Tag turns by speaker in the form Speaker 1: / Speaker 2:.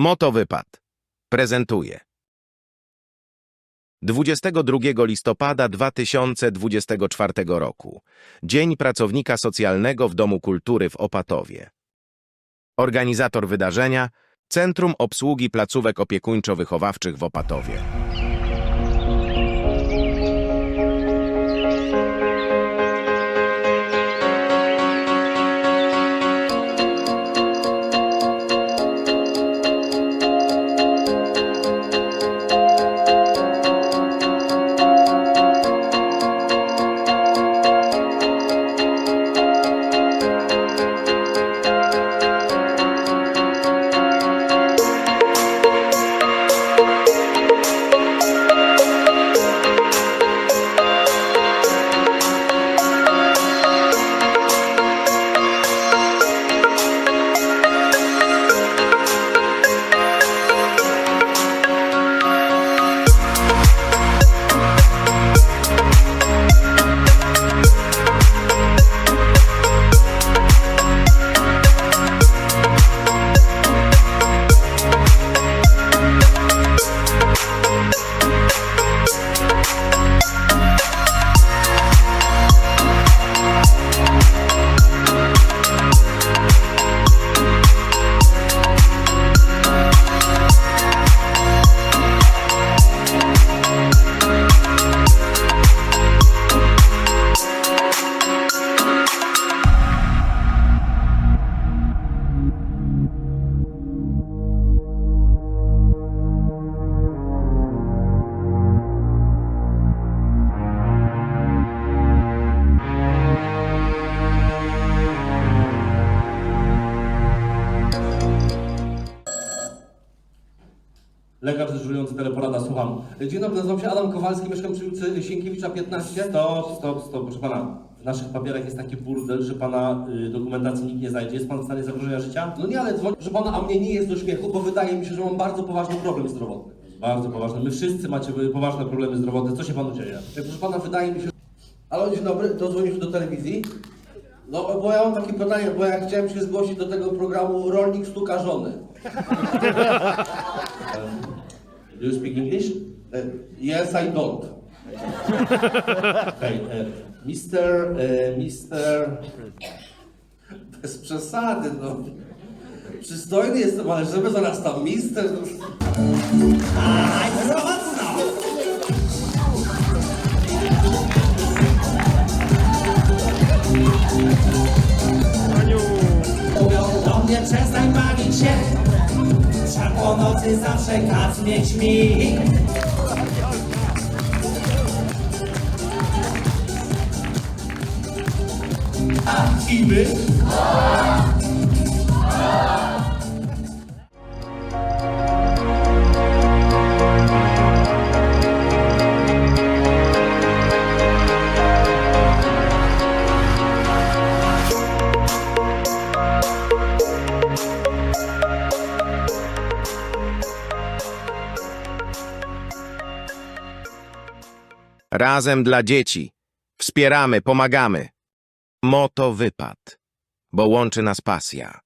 Speaker 1: Motowypad. Prezentuje. 22 listopada 2024 roku. Dzień Pracownika Socjalnego w Domu Kultury w Opatowie. Organizator wydarzenia Centrum Obsługi Placówek Opiekuńczo-Wychowawczych w Opatowie.
Speaker 2: Lekarz dyżurujący teleporada, słucham. Dzień dobry, nazywam się Adam Kowalski, mieszkam przy ulicy Sienkiewicza 15. Stop, stop, stop, proszę pana. W naszych papierach jest taki burdel, że pana y, dokumentacji nikt nie znajdzie. Jest pan w stanie zagrożenia życia? No nie, ale dzwonię, że pana, a mnie nie jest do śmiechu, bo wydaje mi się, że mam bardzo poważny problem zdrowotny. Bardzo poważny. My wszyscy macie y, poważne problemy zdrowotne. Co się panu dzieje? Proszę pana, wydaje mi się... Ale dzień dobry, to dzwonisz do telewizji? No, bo ja mam takie pytanie, bo ja chciałem się zgłosić do tego programu Rolnik Stuka Żony. Do you speak English? Uh, yes, I don't. Okay, uh, Mister, uh, Mister... Bez przesady, no. Przystojny jestem, ale żeby zaraz tam Mister...
Speaker 3: Mówią do mnie przestań bawić się. Po nocy zawsze kac mieć mi. A i my?
Speaker 1: Razem dla dzieci. Wspieramy, pomagamy. Motowypad. Bo łączy nas pasja.